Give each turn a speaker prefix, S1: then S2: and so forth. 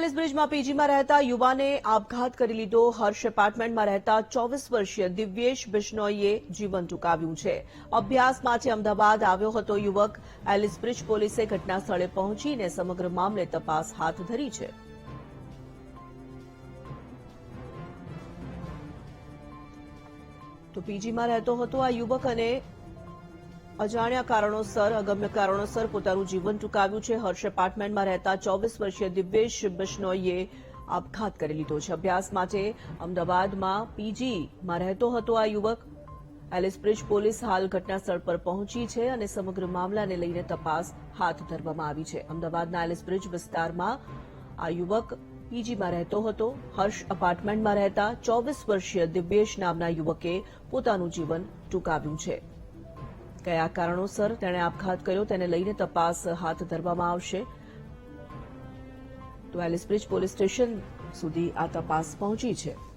S1: Alice બ્રિજમાં પીજીમાં રહેતા યુવાને આપઘાત કરી લીધો. હર્ષ એપાર્ટમેન્ટમાં રહેતા ચોવીસ વર્ષીય દિવ્યેશ બિશ્નોઈએ જીવન ટૂંકાવ્યું છે. અભ્યાસ માટે અમદાવાદ આવ્યો હતો યુવક. એલિસ બ્રિજ પોલીસે ઘટના સ્થળે પહોંચીને સમગ્ર મામલે તપાસ હાથ ધરી છે. તો પીજીમાં રહેતો હતો આ યુવક અને અજાણ્યા કારણોસર, અગમ્ય કારણોસર પોતાનું જીવન ટૂંકાવ્યું છે. હર્ષ એપાર્ટમેન્ટમાં રહેતા ચોવીસ વર્ષીય દિવ્યેશ બિશ્નોઈએ આપઘાત કરી લીધો છે. અભ્યાસ માટે અમદાવાદમાં પીજીમાં રહેતો હતો આ યુવક. એલિસબ્રિજ પોલીસ હાલ ઘટના સ્થળ પર પહોંચી છે અને સમગ્ર મામલાને લઈને તપાસ હાથ ધરવામાં આવી છે. અમદાવાદના એલિસબ્રિજ વિસ્તારમાં આ યુવક પીજીમાં રહેતો હતો. હર્ષ અપાર્ટમેન્ટમાં રહેતા ચોવીસ વર્ષીય દિવ્યેશ નામના યુવકે પોતાનું જીવન ટૂંકાવ્યું છે. કયા કારણોસર તેણે આપઘાત કર્યો તેને લઈને તપાસ હાથ ધરવામાં આવશે. તો એલિસ બ્રિજ પોલીસ સ્ટેશન સુધી આ તપાસ પહોંચી છે.